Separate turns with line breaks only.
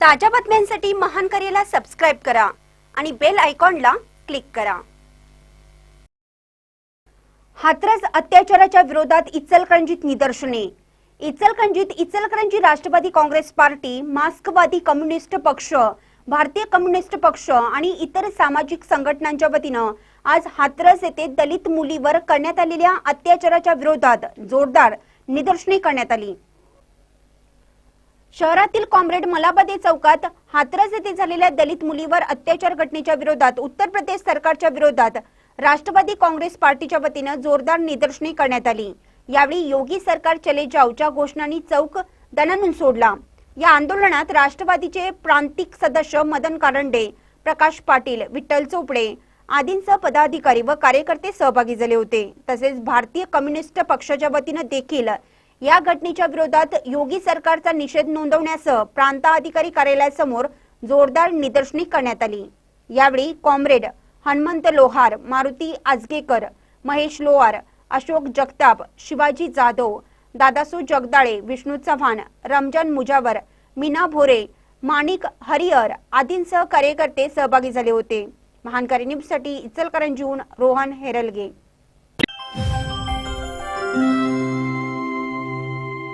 ताज्या बातम्यांसाठी महान करेला सबस्क्राईब करा आणि बेल आयकॉनला क्लिक करा. हाथरस अत्याचाराच्या विरोधात इचलकरंजीत निदर्शने. इचलकरंजीत इचलकरंजी राष्ट्रवादी काँग्रेस पार्टी मास्कवादी कम्युनिस्ट पक्ष भारतीय कम्युनिस्ट पक्ष आणि इतर सामाजिक संघटनांच्या वतीनं आज हाथरस येथे दलित मुलीवर करण्यात आलेल्या अत्याचाराच्या विरोधात जोरदार निदर्शने करण्यात आली. शहरातील कॉम्रेड मलाबादे चौकात हाथरस येथे झालेल्या दलित मुलीवर अत्याचार घटनेच्या विरोधात उत्तर प्रदेश सरकारच्या विरोधात राष्ट्रवादी काँग्रेस पार्टीच्या वतीनं जोरदार निदर्शने करण्यात आली. यावेळी योगी सरकार चले जावच्या घोषणांनी चौक दणानून सोडला. या आंदोलनात राष्ट्रवादीचे प्रांतिक सदस्य मदन कारंडे प्रकाश पाटील विठ्ठल चोपडे आदींसह पदाधिकारी व कार्यकर्ते सहभागी झाले होते. तसेच भारतीय कम्युनिस्ट पक्षाच्या वतीनं देखील या घटनेच्या विरोधात योगी सरकारचा निषेध नोंदवण्यासह प्रांताधिकारी कार्यालयासमोर जोरदार निदर्शने करण्यात आली. यावेळी कॉम्रेड हनुमंत लोहार मारुती आजगेकर महेश लोहार अशोक जगताप शिवाजी जाधव दादासू जगदाळे विष्णू चव्हाण रमजान मुजावर मीना भोरे माणिक हरिहर आदींसह कार्यकर्ते सहभागी झाले होते. महानकारी न्यूजसाठी इचलकरंजीहून रोहन हेरलगे.